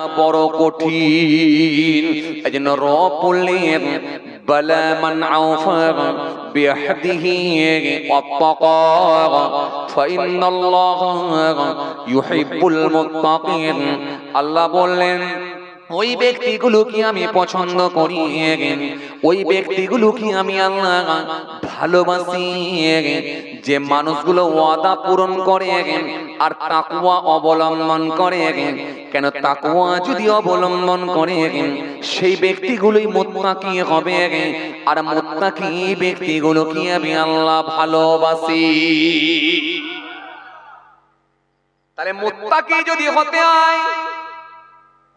বড় কঠিন এই জন্য র পড়লেন بلى من عوفى بعهده واتقى فإن الله يحب المتقين আল্লাহ বললেন ওই ব্যক্তিগুলোকে আমি পছন্দ করি? ওই ব্যক্তিগুলোকে আমি আল্লাহ ভালোবাসি? যে মানুষগুলো ওয়াদা পূরণ করে আর তাকুয়া অবলম্বন করে। কেন তাকুয়া যদি অবলম্বন করে, সেই ব্যক্তিগুলোই মোত্তাকি হবে। আর মোত্তাকি ব্যক্তিগুলোকে আমি আল্লাহ ভালোবাসি? তাহলে মোত্তাকি যদি হতে হয়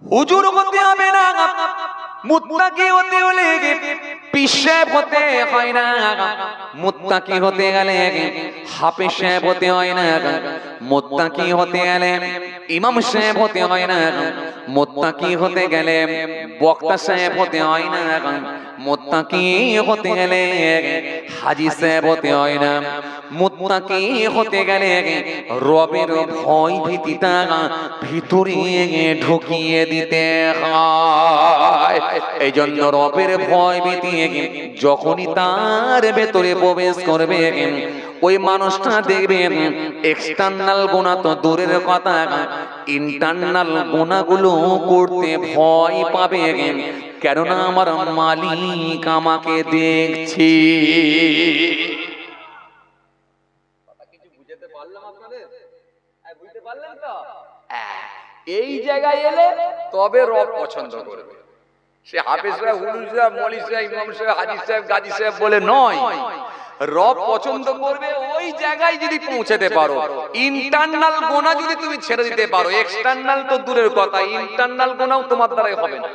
হুজুর হতে হবে না। মুত্তাকি হতে হলে পিসেব হতে হয় না মুত্তাকি হতে গেলে হাফে সাহেব হতে হয় না মুত্তাকি হতে গেলে, ইমাম সাহেব হতে হয় না মুত্তাকি হতে গেলে বক্তা সাহেব হতে হয় না মুত্তাকি হতে গেলে হাজি সাহেব হতে হয় না। মুত্তাকি হতে গেলে রবের ভয় ভীতিটা ভিতরে ঢুকিয়ে দিতে হয়। এই জন্য রবের ভয় ভীতি যখনই তার ভেতরে প্রবেশ করবে, ওই মানুষটা দেখবেন এক্সটার্নাল গুণা তো দূরের কথা ইন্টারনাল গুণাগুলো করতে ভয় পাবে। কেননা আমার মালিক আমাকে দেখছি। এই জায়গায় এলে তবে রব পছন্দ করবে। সে হাফেজ সাহেব হুলুল সাহেব, মলি সাহেব, ইমাম সাহেব, হাজি সাহেব, গাজী সাহেব বলে নয়। রব পছন্দ করবে ওই জায়গায় যদি পৌঁছাতে পারো। ইন্টারনাল গোনা যদি তুমি ছেড়ে দিতে পারো এক্সটার্নাল তো দূরের কথা ইন্টারনাল গোনাও তোমার দ্বারাই হবে না।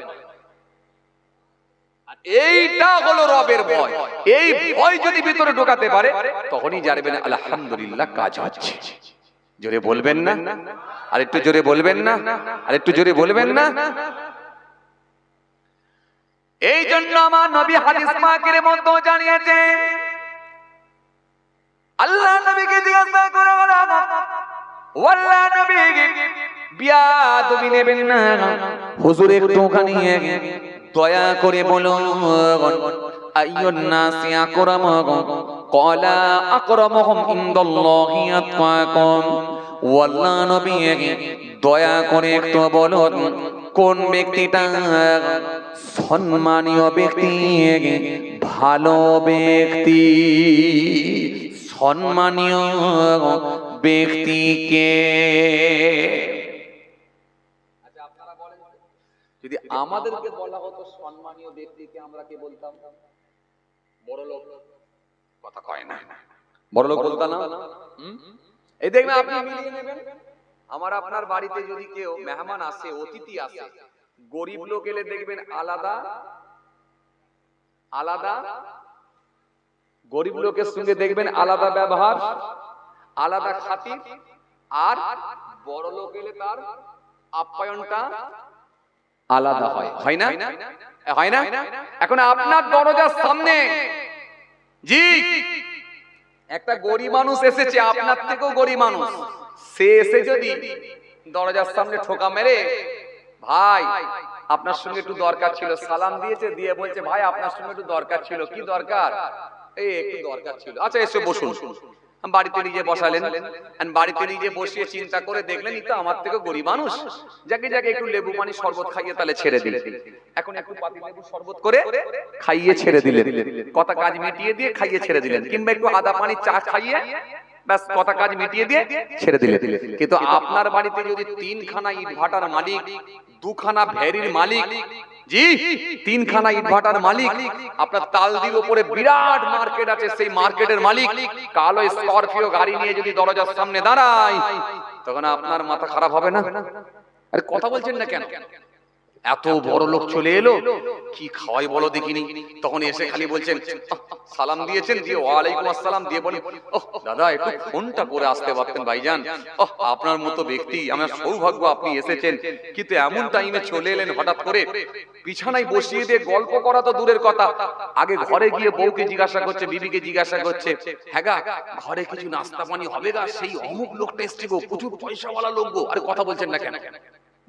এইটা হলো রবের ভয়। এই ভয় যদি ভিতরে ঢোকাতে পারে, তখনই জানবেন আলহামদুলিল্লাহ কাজ হচ্ছে। জোরে বলবেন না? আর একটু জোরে বলবেন না? আর একটু জোরে বলবেন না? এই জন্য আমার নবী হাদিস পাকের মধ্যে জানিয়েছে আল্লাহ নবীকে জিজ্ঞাসা করে বলা নবী, বিয়া তুমি নেবেন না? হুজুর দয়া করে বলুন আইয়ুন নাসি আকরাম ক্বালা আকরামুহুম ইনদাল্লাহি আতকাকুম। ওয়াল্লাহ নবী, দয়া করে একটু বলুন কোন ব্যক্তিটা সম্মানীয় ব্যক্তি, ভালো ব্যক্তি? সম্মানীয় ব্যক্তিকে। যদি আমাদেরকে বলা হতো সম্মানীয় ব্যক্তিকে আমরা কি বলতাম? বড় লোক। কথা কয় না। বড় লোক বলতাম না? এই দেখবেন আপনি মিলিয়ে নেবেন। আমার আপনার বাড়িতে যদি কেউ মেহমান আসে অতিথি আসে গরিব লোক এলে দেখবেন আলাদা আলাদা গরিব লোকের সঙ্গে দেখবেন আলাদা ব্যবহার আলাদা খাতির আর বড় লোক এলে তার আপ্যায়নটা আলাদা হয়। হয়। না? হয় না? এখন আপনার দরজার সামনে। জি। একটা গরিব মানুষ এসেছে আপনার থেকেও গরিব মানুষ। সে এসে যদি দরজার সামনে ঠোকা মেরে ভাই আপনার সঙ্গে একটু দরকার ছিল সালাম দিয়েছে দিয়ে বলছে ভাই আপনার সঙ্গে একটু দরকার ছিল কি দরকার? এই একটু দরকার ছিল। আচ্ছা এসে বসুন। বাড়িতে নিজে বসালেন। বাড়িতে নিজে বসিয়ে চিন্তা করে দেখলেন তো আমার থেকে গরিব মানুষ। যাকে যাকে একটু লেবু পানি শরবত খাইয়ে তাহলে ছেড়ে দিলেন। এখন একটু পাতি লেবু শরবত করে খাইয়ে ছেড়ে দিলেন। কথা কাজ মিটিয়ে দিয়ে খাইয়ে ছেড়ে দিলেন। কিংবা একটু আদা পানি চা খাইয়ে ব্যাস কথা কাজ মিটিয়ে দিয়ে ছেড়ে দিলেন। কিন্তু আপনার বাড়িতে যদি তিনখানা ইট ভাটার মালিক দুখানা ভেরির মালিক জি, তিনখানা ইট ভাটার মালিক, আপনার তালদির উপরে বিরাট মার্কেট আছে, সেই মার্কেটের মালিক, কালো স্করপিও গাড়ি নিয়ে যদি দরজার সামনে দাঁড়ায়, তখন আপনার মাথা খারাপ হবে না? আরে কথা বলছেন না কেন? এত বড় লোক চলে এলো? কি খাওয়াই বলো দেখিনি? তখন এসে খালি বলছেন সালাম দিয়েছেন দিয়ে ওয়ালাইকুম আসসালাম দিয়ে বলি ওহ দাদা একটু ফোনটা করে আসতে পারতেন ভাইজান। ওহ আপনার মতো ব্যক্তি আমার সৌভাগ্য আপনি এসেছেন। কিন্তু এমন টাইমে চলে এলেন হঠাৎ করে। বিছানায় বসিয়ে দিয়ে গল্প করা তো দূরের কথা। আগে ঘরে গিয়ে বউকে জিজ্ঞাসা করছে বিবিকে জিজ্ঞাসা করছে হ্যাঁ ঘরে কিছু নাস্তা পানি হবে গা সেই অমুক লোকটা এসছে গো প্রচুর পয়সাওয়ালা লোক গো আরে কথা বলছেন না কেন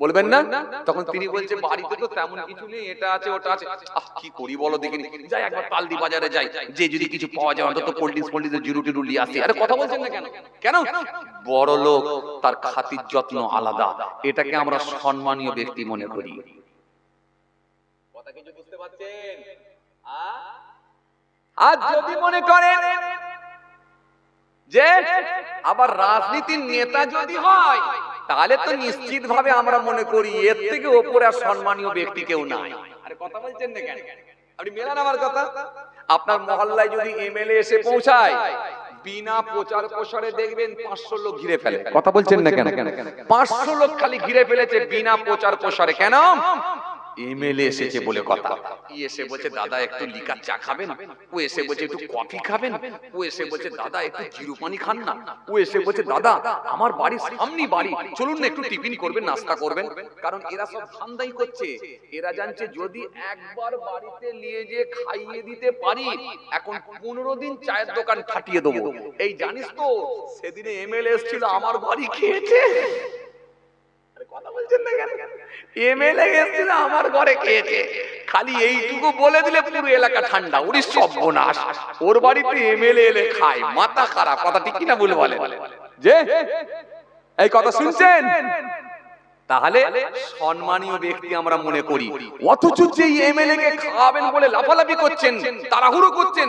বলবেন না? তখন তিনি বলছে বাড়িতে তো তেমন কিছু নেই এটা আছে ওটা আছে। আহ কি করি বলো দেখিনি যাই একবার তালদি বাজারে যাই। যে যদি কিছু পাওয়া যায় অন্তত কোল্ড ড্রিঙ্কস জিরু টিরু লিয়ে আসি আরে কথা বলছেন না কেন? কেন? বড় লোক তার খাতির যত্ন আলাদা। এটাকে আমরা সম্মানীয় ব্যক্তি মনে করি। কথা কিছু বুঝতে পারছেন? আজ যদি মনে করেন যে আবার রাজনীতির নেতা যদি হয় তাহলে তো নিশ্চিত ভাবে আমরা মনে করি এর থেকে ওপরে আর সম্মানীয় ব্যক্তি কেউ নাই। আরে কথা বলছেন না কেন? আপনি মেলান আমার কথা? আপনার মহল্লায় যদি এমএলএ এসে পৌঁছায় বিনা প্রচার প্রসারে দেখবেন পাঁচশো লোক ঘিরে ফেলে কথা বলছেন না কেন? পাঁচশো লোক খালি ঘিরে ফেলেছে বিনা প্রচার প্রসারে। কেন? এমএলএ এসেছে বলে কথা। ই এসে বলছে দাদা একটু লিকার চা খাবেন? ও এসে বলছে একটু কফি খাবেন? ও এসে বলছে দাদা একটু জিরু পানি খান না? ও এসে বলছে দাদা আমার বাড়ির সামনেই বাড়ি। চলুন না একটু টিফিন করবেন নাস্তা করবেন? কারণ এরা সব ধান্দাই করছে। এরা জানছে যদি একবার বাড়িতে নিয়ে যে খাইয়ে দিতে পারি এখন পনেরো দিন চায়ের দোকান ফাটিয়ে দেবো। এই জানিস তো সেদিনে এমএলএ এসেছিল আমার বাড়ি খেয়েছে। কথা বলছেন না কেন? এমএলএ এসেছিল আমার ঘরে খেয়েছে। খালি এইটুকু বলে দিলে পুরো এলাকা ঠান্ডা ওরই সর্বনাশ। ওর বাড়িতে এমএলএ এলে খায় মাথা খারাপ কথা ঠিক কিনা বলে বলে যে এই কথা শুনছেন? তাহলে সম্মানীয় ব্যক্তি আমরা মনে করি। অথচ যে এমএলএ কে খাওয়াবেন বলে লাফালাফি করছেন, তাড়াহুড়ো করছেন,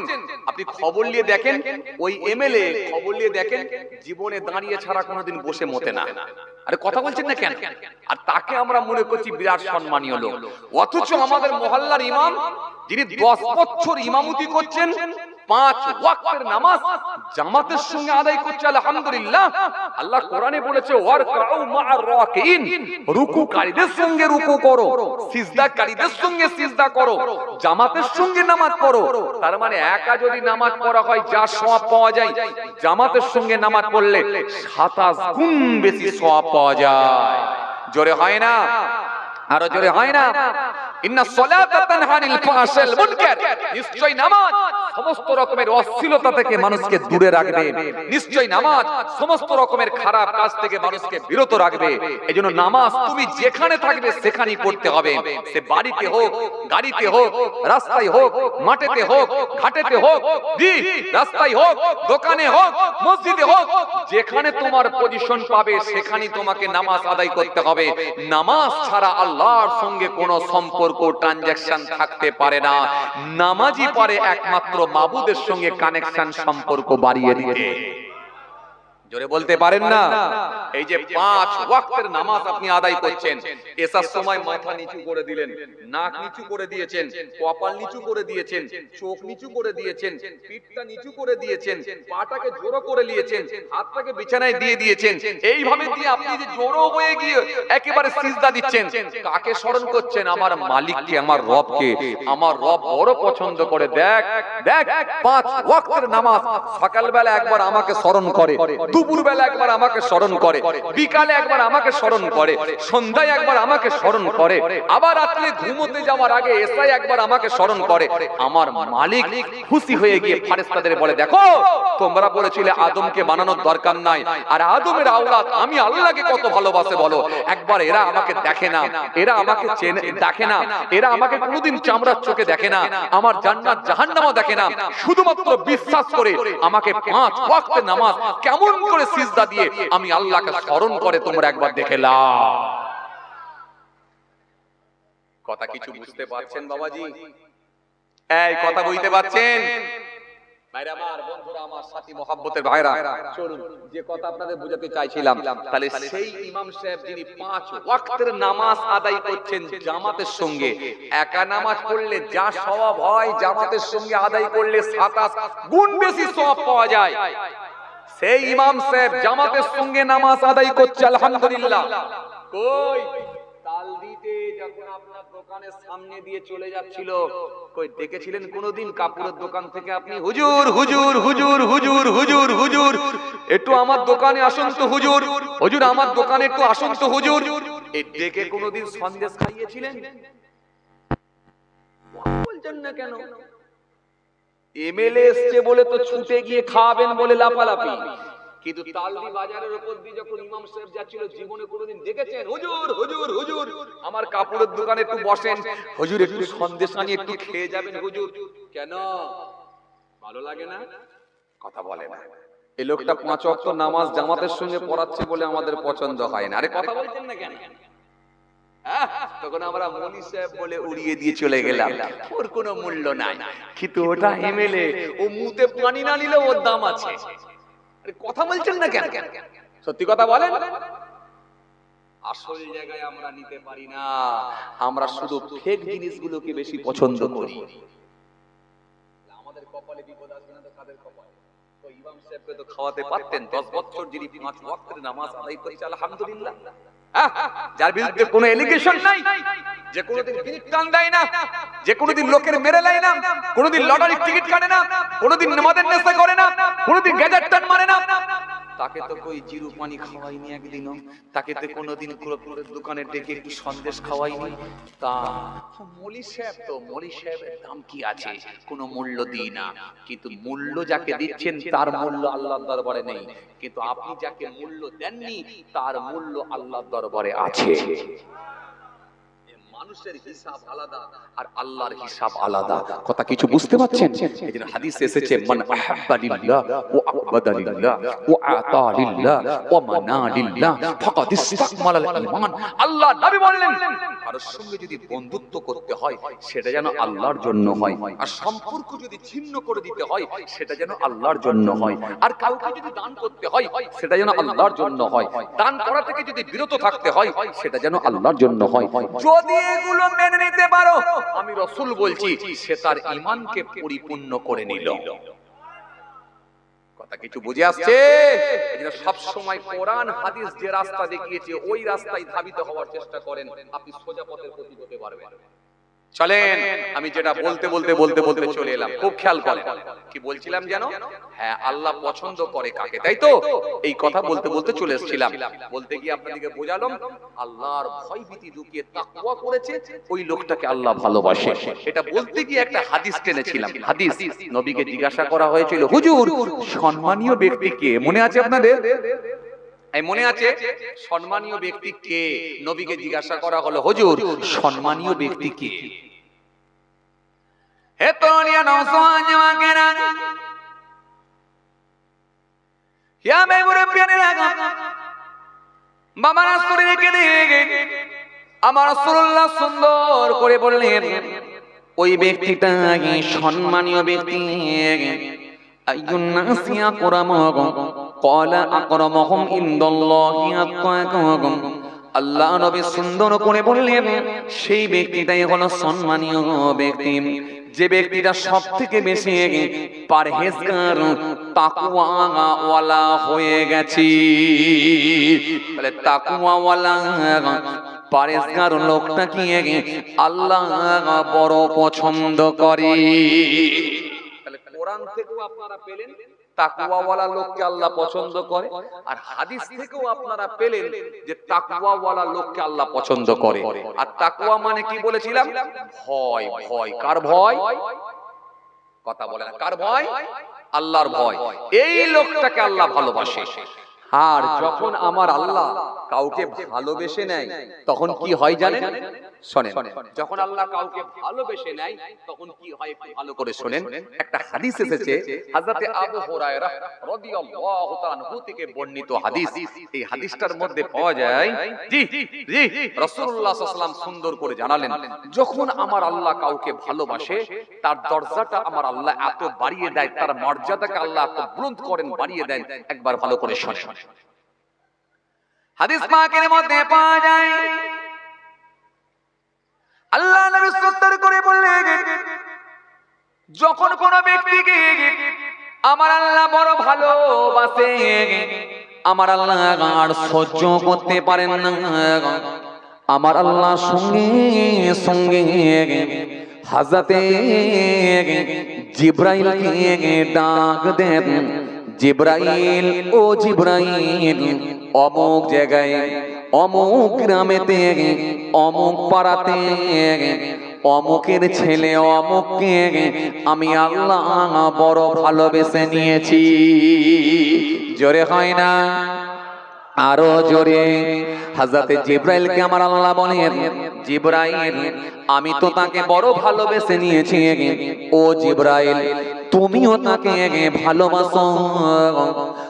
আপনি খবর নিয়ে দেখেন, ওই এমএলএ খবর নিয়ে দেখেন, জীবনে দাঁড়িয়ে ছাড়া কোনোদিন বসে মতে না। আরে কথা বলছেন না কেন? আর তাকে আমরা মনে করছি বিরাট সম্মানীয় লোক। অথচ আমাদের মহল্লার ইমাম, যিনি দশ বছর ইমামতি করছেন পাঁচ ওয়াক্তের নামাজ জামাতের সঙ্গে আদায় করছে আলহামদুলিল্লাহ। আল্লাহ কোরআনে বলেছে ওয়ারকাউ মা'আর রাকিন রুকুকারীদের সঙ্গে রুকু করো সিজদাকারীদের সঙ্গে সিজদা করো জামাতের সঙ্গে নামাজ পড়ো। তার মানে একা যদি নামাজ পড়া হয় যা সওয়াব পাওয়া যায়। জামাতের সঙ্গে নামাজ পড়লে 27 গুণ বেশি সওয়াব পাওয়া যায়। জোরে হয় না? আরও জোরে হয় না? ইন্না সলাতা তানহা আনিল ফাহশাল মুনকার। নিশ্চয় নামাজ সমস্ত রকমের অশ্লীলতা থেকে মানুষকে দূরে রাখবে। নিশ্চয় নামাজ সমস্ত রকমের খারাপ কাজ থেকে মানুষকে বিরত রাখবে। এজন্য নামাজ তুমি যেখানে থাকবে সেখানেই পড়তে হবে। সে বাড়িতে হোক, গাড়িতে হোক, রাস্তায় হোক, মাঠেতে হোক, ঘাটেতে হোক জি রাস্তায় হোক, দোকানে হোক, মসজিদে হোক, যেখানে তোমার পজিশন পাবে সেখানেই তোমাকে নামাজ আদায় করতে হবে। নামাজ ছাড়া আল্লাহর সঙ্গে কোনো সম্পর্ক ট্রানজাকশন থাকতে পারে না। নামাজই পারে একমাত্র মাবুদের সঙ্গে কানেকশন সম্পর্ক বাড়িয়ে দিতে জোরে বলতে পারেন না। এই যে পাঁচ ওয়াক্তের নামাজ আপনি আদায় করছেন, এসার সময় মাথা নিচু করে দিলেন, নাক নিচু করে দিয়েছেন, কপাল নিচু করে দিয়েছেন, চোখ নিচু করে দিয়েছেন, পিঠটা নিচু করে দিয়েছেন, পাটাকে জোরো করে নিয়েছেন, হাতটাকে বিছানায় দিয়ে দিয়েছেন। এইভাবে দিয়ে আপনি যে জোরো হয়ে গিয়ে একেবারে সিজদা দিচ্ছেন, কাকে স্মরণ করছেন? আমার মালিককে, আমার রবকে। আমার রব বড় পছন্দ করে। দেখ দেখ, পাঁচ ওয়াক্তের নামাজ সকালবেলা একবার আমাকে স্মরণ করে। দুপুরবেলা একবার আমাকে স্মরণ করে, বিকালে একবার আমাকে স্মরণ করে, সন্ধ্যায় একবার আমাকে স্মরণ করে, আবার রাত্রে ঘুমোতে যাওয়ার আগে এসাই একবার আমাকে স্মরণ করে। আমার মালিক খুশি হয়ে গিয়ে ফারেস্তাদের বলে, দেখো, তোমরা বলেছিলে আদমকে বানানোর দরকার নাই, আর আদমের আওলাদ, আমি আল্লাহকে কত ভালোবাসে বলো? একবার এরা আমাকে দেখে না, এরা আমাকে চেনে, দেখে না, এরা আমাকে কোনোদিন চামড়ার চোখে দেখে না, আমার জান্নাত জাহান্নামও দেখে না। শুধুমাত্র বিশ্বাস করে আমাকে পাঁচ ওয়াক্তে নামাজ কেমন করে সিজদা দিয়ে আমি আল্লাহকে স্মরণ করে তোমরা একবার দেখে কথা কিছু বুঝতে পারছেন বাবাজি? এই কথা বুঝতে পারছেন? আদায় জামাতের সঙ্গে, একা নামাজ পড়লে যা স্বভাব হয় জামাতের সঙ্গে আদায় করলে সাতাশ গুণ বেশি সওয়াব পাওয়া যায়। সেই ইমাম সাহেব জামাতের সঙ্গে নামাজ আদায় করছে আলহামদুলিল্লাহ। কই? তাল দিতে যখন আপনার দোকানের সামনে দিয়ে চলে যাচ্ছিল কই দেখেছিলেন কোনোদিন কাপড়ের দোকান থেকে আপনি হুজুর হুজুর হুজুর হুজুর হুজুর হুজুর একটু আমার দোকানে আসুন তো হুজুর হুজুর আমার দোকানে একটু আসুন তো হুজুর। এই ডেকে কোনোদিন সন্দেশ খাইয়েছিলেন? বলছেন না কেন? এমএলএ এসছে বলে তো ছুটে গিয়ে খাওয়াবেন বলে লাফালাফি। কিন্তু তালদি বাজারের উপর দিয়ে যখন ইমাম সাহেব যাচ্ছিল জীবনে কোনোদিন দেখেছেন? হুজুর হুজুর হুজুর, আমার কাপড়ের দোকানে একটু বসেন। হুজুর, একটু সন্দেশ আনিয়ে একটু খেয়ে যাবেন, হুজুর। কেন? ভালো লাগে না? কথা বলে না। এই লোকটা পাঁচ ওয়াক্ত নামাজ জামাতের সঙ্গে পড়াচ্ছে বলে আমাদের পছন্দ হয় না। আরে কথা বলছেন না কেন? তখন আমরা মনি সাহেব বলে উড়িয়ে দিয়ে চলে গেলাম। ওর কোনো মূল্য নাই। কিন্তু ওটা এমএলএ ও মুতে পানি না নিলে ওর দাম আছে। কথা বলছেন না কেন? সত্যি কথা বলেন। আসল জায়গায় আমরা নিতে পারি না। আমরা শুধু ফেক জিনিসগুলোকে বেশি পছন্দ করি। আমাদের কপালে বিপদ আসবে না তো কাদের কপালে? তো ইমাম সাহেবকে তো খাওয়াতে পারতেন। দশ বছর যিনি পাঁচ ওয়াক্তের নামাজ আদায় করেছে, আলহামদুলিল্লাহ। যার বিরুদ্ধে কোনো এলিগেশন নাই, যে কোনোদিন বিড়ির টান দেয় না, যে কোনোদিন লোকের মেরে নেয় না, কোনোদিন লটারির টিকিট কাটে না, কোনোদিন নামাজের নেশা করে না, কোনোদিন গ্যাজেট টান মারে না তাকে তো কই জিরু পানি খাওয়াইনি একদিনও? তাকে তো কোনোদিন কুরকুরের দোকানে ডেকে একটু সন্দেশ খাওয়াইনি? তা, মলি সাহেব তো, মলি সাহেবের দাম কি আছে? কোনো মূল্য দিই না। কিন্তু মূল্য যাকে দিচ্ছেন, তার মূল্য আল্লাহর দরবারে নেই। কিন্তু আপনি যাকে মূল্য দেননি, তার মূল্য আল্লাহর দরবারে আছে। মানুষের হিসাব আলাদা আর আল্লাহর হিসাব আলাদা। কথা কিছু বুঝতে পারছেন এই জন্য হাদিস এসেছে মান আহাব্বা লিল্লাহ ওয়া আবাদা লিল্লাহ ওয়া আতা লিল্লাহ ওয়া মানা লিল্লাহ ফাকাদ ঈমান। আল্লাহ নবী বললেন কারোর সঙ্গে যদি বন্ধুত্ব করতে হয় সেটা যেন আল্লাহর জন্য হয়। আর সম্পর্ক যদি ছিন্ন করে দিতে হয় সেটা যেন আল্লাহর জন্য হয়। আর কাউকে যদি দান করতে হয় সেটা যেন আল্লাহর জন্য হয়। দান করা থেকে যদি বিরত থাকতে হয় সেটা যেন আল্লাহর জন্য হয়। যদি এগুলো মেনে নিতে পারো। আমি রসুল বলছি, সে তার ইমানকে পরিপূর্ণ করে নিল। কথা কিছু বুঝে আসছে? সব সময় কোরআন, হাদিস যে রাস্তা দেখিয়েছে, ওই রাস্তায় ধাবিত হওয়ার চেষ্টা করেন। আপনি সোজা পথের প্রতি হতে পারবেন। চলেন আমি যেটা বলতে বলতে বলতে বলতে চলে এলাম। খুব খেয়াল করেন কি বলছিলাম যেন হ্যাঁ আল্লাহ পছন্দ করে কাকে তাই তো? এই কথা বলতে বলতে চলে এসেছিলাম। বলতে গিয়ে আপনাদেরকে বোঝালাম আল্লাহর ভয় ভীতি ঢুকিয়ে তাকওয়া করেছে ওই লোকটাকে আল্লাহ ভালোবাসে। এটা বলতে গিয়ে একটা হাদিস টেনেছিলাম হাদিস নবীকে জিজ্ঞাসা করা হয়েছিল হুজুর সম্মানীয় ব্যক্তি কে মনে আছে আপনাদের? মনে আছে? সম্মানীয় ব্যক্তি কে? নবীকে জিজ্ঞাসা করা হলো, হুজুর, সম্মানীয় ব্যক্তি কে? হে ইয়া বাবা রেখে দিয়ে আমার রাসূলুল্লাহ সুন্দর করে বললেন, ওই ব্যক্তিটা সম্মানীয় ব্যক্তি? আইয়ুন নাসি আকরামাহুম ক্বালা আকরামাহুম ইনদাল্লাহি আতকাকুম আল্লাহ নবী সুন্দর করে বললেন, সেই ব্যক্তিটাই হলো সম্মানীয় ব্যক্তি। যে ব্যক্তিটা সব থেকে বেশি পারহেজগার, তাকুয়াওয়ালা হয়ে গেছে। তাকুয়াওয়ালা লোকটা কি আল্লাহ বড় পছন্দ করে? কোরআন আপনারা পেলেন? তাকুয়াওয়ালা লোককে আল্লাহ পছন্দ করে আর হাদিস থেকেও আপনারা পেলেন যে তাকুয়াওয়ালা লোককে আল্লাহ পছন্দ করে। আর তাকুয়া মানে কি বলেছিলাম? ভয় ভয় কার ভয়? কথা বলে না। কার ভয়? আল্লাহর ভয়। এই লোকটাকে আল্লাহ ভালোবাসে। আর যখন আমার আল্লাহ কাউকে ভালোবেসে নেয় তখন কি হয় জানেন? শোনেন যখন আল্লাহ কাউকে ভালোবেসে নেয় তখন কি হয় একটু ভালো করে শোনেন একটা হাদিস এসেছে হযরতে আবু হুরায়রা রাদিয়াল্লাহু তাআলা থেকে বর্ণিত হাদিস। এই হাদিসটার মধ্যে পাওয়া যায় জি জি রাসূলুল্লাহ সাল্লাল্লাহু আলাইহি ওয়াসাল্লাম সুন্দর করে জানালেন যখন আমার আল্লাহ কাউকে ভালোবাসে তার দরজাটা আমার আল্লাহ এত বাড়িয়ে দেয় তার মর্যাদাকে আল্লাহ এত বুলন্দ করেন বাড়িয়ে দেন একবার ভালো করে শোনেন। হাদিস পাকের মধ্যে পাওয়া যায় আল্লাহ নবী করে বললেন, যখন কোন ব্যক্তিকে আমার আল্লাহ বড় ভালোবাসে, আমার আল্লাহ আর সহ্য করতে পারেন না। আমার আল্লাহ সঙ্গে সঙ্গে হাজাতে জিব্রাইলকে ডাক দেন। জিব্রাইল, ও জিব্রাইল, অমুক জায়গায় অমুক গ্রামেতে, অমুক পাড়াতে, অমুকের ছেলে, অমুককে আমি আল্লাহ বড় ভালোবেসে নিয়েছি। জোরে হয় না? আরও জোরে। হাজরাতে জিব্রাইলকে আমার আল্লাহ বলেন, জিব্রাইল আমি তো তাকে বড় ভালোবেসে নিয়েছি। ও জিব্রাইল, তুমিও তাকে ভালোবাসো।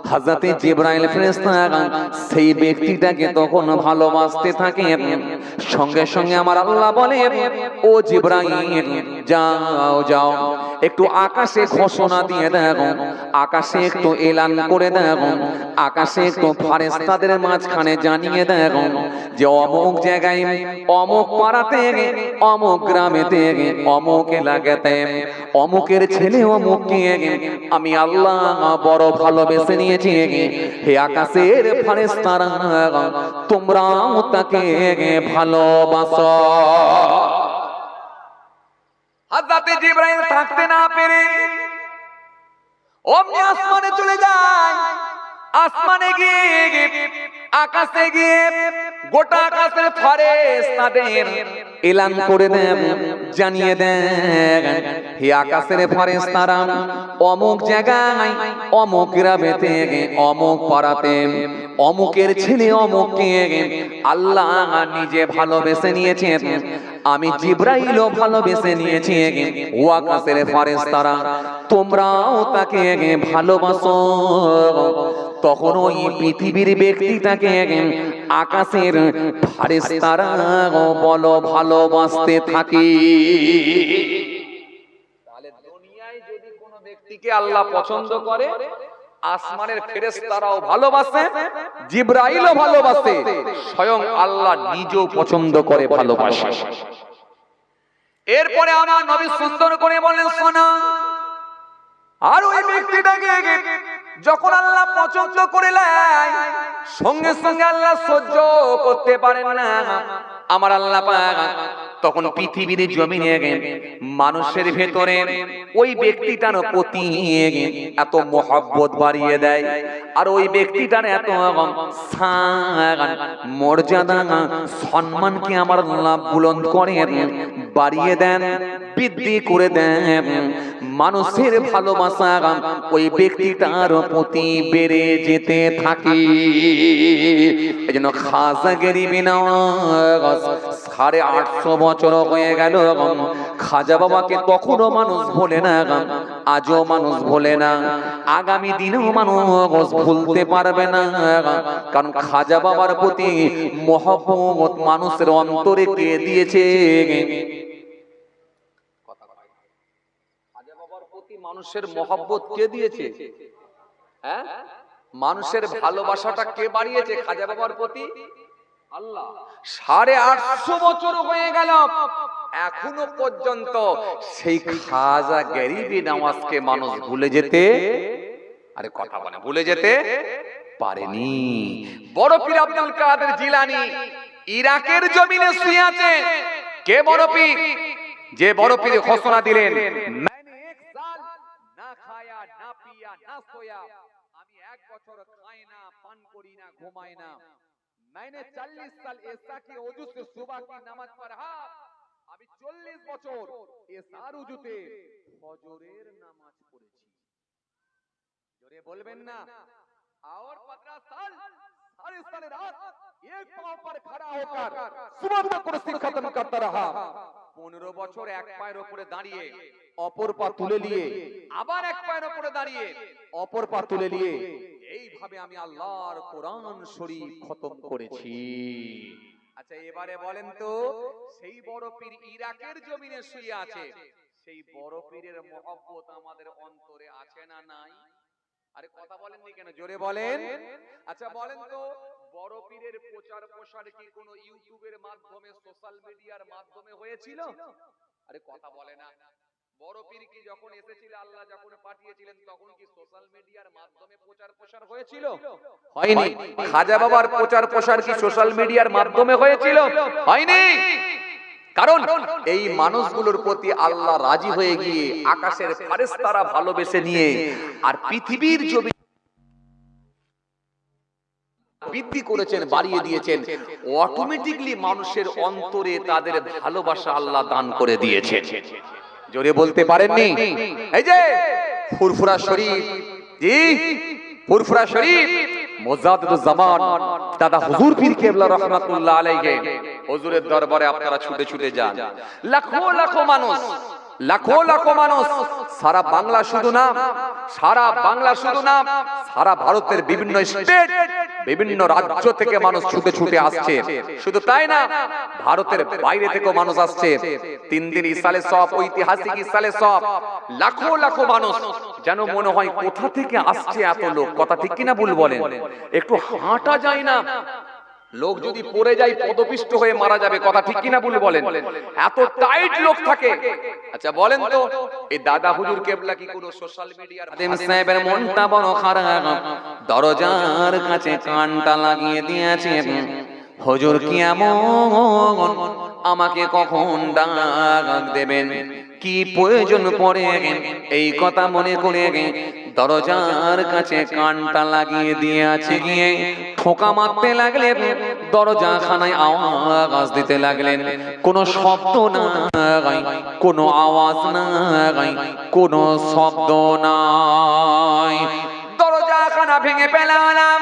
হাজরাতে জিব্রাইল ফেরেশতা সেই ব্যক্তিটাকে তখন ভালোবাসতে থাকে। সঙ্গে সঙ্গে আমার আল্লাহ বলে, ও জিব্রাইল, যাও যাও। একটু আকাশে ঘোষণা দিয়ে দেখো আকাশে একটু এলান করে দেখো আকাশে একটু ফারেস্তাদের মাঝখানে জানিয়ে দেখো যে অমুক জায়গায়, অমুক পাড়াতে অমুক গ্রামেতে অমুক এলাকাতে, অমুকের ছেলে অমুককে আমি আল্লাহ বড় ভালোবেসে নিয়েছি। হে আকাশের ফারেস্তারা তোমরাও তাকে ভালোবাসো। হাজরাতে জিব্রাইল থাকতে না পেরে অমনি আসমানে চলে যায়। আসমানে গিয়ে, আকাশে গিয়ে গোটা আকাশের ফারেস তাদের এলান করে দেন জানিয়ে দেন। হে আকাশের ফারেস তারা অমুক জায়গায় অমুক গ্রামেতে অমুক পাড়াতে অমুকের ছেলে অমুককে আল্লাহ নিজে ভালোবেসে নিয়েছেন। আমি জিব্রাইলও ভালোবেসে নিয়েছি। ও আকাশের ফারেস্তারা তোমরাও তাকে ভালোবাসো। তখন ওই পৃথিবীর ব্যক্তিটাকে আকাশের ফারেস্তারা বলো ভালোবাসতে থাকি। ভালোবাসে ভালোবাসে, স্বয়ং আল্লাহ পছন্দ করে এরপরে আমার নবী সুন্দর করে বলেন, শোনা। আর ওই ব্যক্তিটাকে যখন আল্লাহ পছন্দ করে সঙ্গে সঙ্গে আল্লাহ সহ্য করতে পারেন না। আমার আল্লাহ তখন পৃথিবীর জমিনে মানুষের ভেতরে ওই ব্যক্তিটার প্রতি এত মহব্বত বাড়িয়ে দেয়। আর ওই ব্যক্তিটার এত মর্যাদা সম্মানকে আমার আল্লাহ বুলন্দ করে বাড়িয়ে দেন, বৃদ্ধি করে দেন। মানুষের ভালোবাসা ওই ব্যক্তিটার প্রতি বেড়ে যেতে থাকে। জন্য খাজা গরিবি নওয়াজ সাড়ে আটশো বছর হয়ে গেল খাজা বাবাকে তখনও মানুষ ভোলে না, আজও মানুষ ভোলে না। আগামী দিনেও মানুষ ভুলতে পারবে না, কারণ খাজা বাবার প্রতি মহব্বত মানুষের অন্তরে কে দিয়েছে? মানুষের মহব্বত কে দিয়েছে? হ্যাঁ? মানুষের ভালোবাসাটা কে বাড়িয়েছে খাজা বাবার প্রতি? সাড়ে আটশো বছর হয়ে গেল। এখনও পর্যন্ত সেই খাজা গরিবি নামাজকে মানুষ ভুলে যেতে আরে কথা বলে ভুলে যেতে পারেনি। বড় পীর আব্দুল কাদের জিলানি ইরাকের জমিনে শুয়ে আছে। কে বড় পীর? যে বড় পীর ঘোষণা দিলেন। আমি এক বছর খাই না পান করি না ঘুমাই না। मैंने 40 साल ऐसा की वजू से सुबह की नमाज पढ़ा আমি 40 বছর এসার উজুতে ফজরের নামাজ পড়েছি জোরে বলবেন না और 15 साल सारे सारे रात एक पांव पर खड़ा होकर सुबह तक कुर्सी खत्म करता रहा পনেরো বছর এক পায়ের উপরে দাঁড়িয়ে অপর পা তুলে নিয়ে আবার এক পায়ের উপরে দাঁড়িয়ে অপর পা তুলে নিয়ে এইভাবে আমি আল্লাহর কোরআন শরীফ খতম করেছি। আচ্ছা এবারে বলেন তো, সেই বড় পীর ইরাকের জমিনে শুয়ে আছে। সেই বড় পীরের মহব্বত আমাদের অন্তরে আছে না নাই? আরে, কথা বলেননি কেন? জোরে বলেন। আচ্ছা বলেন তো, বড় পীরের প্রচার প্রসার কি কোন ইউটিউবের মাধ্যমে, সোশ্যাল মিডিয়ার মাধ্যমে হয়েছিল? আরে, কথা বলে না। বড় পীর কি যখন এসেছিল আল্লাহ যখন পাঠিয়েছিলেন তখন কি সোশ্যাল মিডিয়ার মাধ্যমে প্রচার প্রসার হয়েছিল? হয়নি। খাজা বাবার প্রচার প্রসার কি সোশ্যাল মিডিয়ার মাধ্যমে হয়েছিল? হয়নি। কারণ এই মানুষগুলোর প্রতি আল্লাহ রাজি হয়ে গিয়ে আকাশের ফারেস্তারা ভালোবেসে নিয়ে আর পৃথিবীর জমি বৃদ্ধি করেছেন বাড়িয়ে দিয়েছেন অটোমেটিকলি মানুষের অন্তরে তাদের ভালোবাসা আল্লাহ দান করে দিয়েছেন। জোরে বলতে পারেননি? এই যে ফুরফুরা শরীফ। জি ফুরফুরা শরীফ। মোজাদুল জামান দাদা হুজুর পীর কেবলা রহমাতুল্লাহ আলাইহি। হুজুরের দরবারে আপনারা ছুটে ছুটে যান। লাখো লাখো মানুষ লাখো লাখো মানুষ, সারা বাংলা শুধু না সারা বাংলা শুধু না সারা ভারতের বিভিন্ন স্টেট বিভিন্ন রাজ্য থেকে মানুষ ছুটে ছুটে আসছে। শুধু তাই না, ভারতের বাইরে থেকেও মানুষ আসছে। তিন দিন ইসালে সব, ঐতিহাসিক ইসালে সব, লাখো লাখো মানুষ যেন মনে হয় কোথা থেকে আসছে এত লোক। কথা ঠিক কিনা ভুল বলেন? একটু হাঁটা যায় না। লোক যদি পড়ে যায় পদপিষ্ট হয়ে মারা যাবে কথা ঠিক কিনা ভুল বলেন? এত টাইট লোক থাকে। আচ্ছা বলেন তো এই দাদা হুজুর কেবলা কি কোনো সোশ্যাল মিডিয়ার আদেম সাহেবের মনটা বড় খারাপ। দরজার কাছে কানটা লাগিয়ে দিয়েছে। হুজুর কি এমন? আমাকে কখন ডাক দেবেন? কি প্রয়োজন পড়ে? এই কথা মনে করে দরজার কাছে কানটা লাগিয়ে দিয়ে আছে গিয়ে ঠোকা মারতে লাগলেন দরজা খানায় আওয়াজ দিতে লাগলেন। কোনো শব্দ নাই, কোনো আওয়াজ নাই, কোনো শব্দ নাই। দরজা খানা ভেঙে পেলাম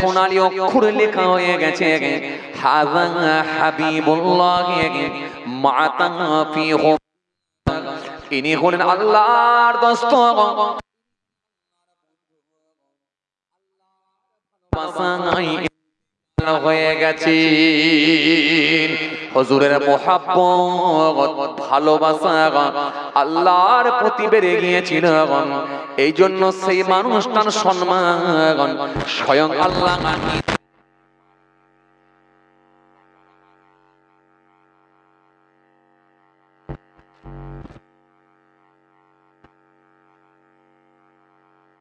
সোনালি অক্ষর লেখা হয়ে গেছে হাজা হাবিবুল্লাহ মাতা ফি হো। ইনি হলেন আল্লাহর দস্ত। হয়ে গেছে। হজুরের মোহাব্বত ভালোবাসা আল্লাহর প্রতি বেড়ে গিয়েছিল এই জন্য সেই মানুষটার সম্মান স্বয়ং আল্লাহ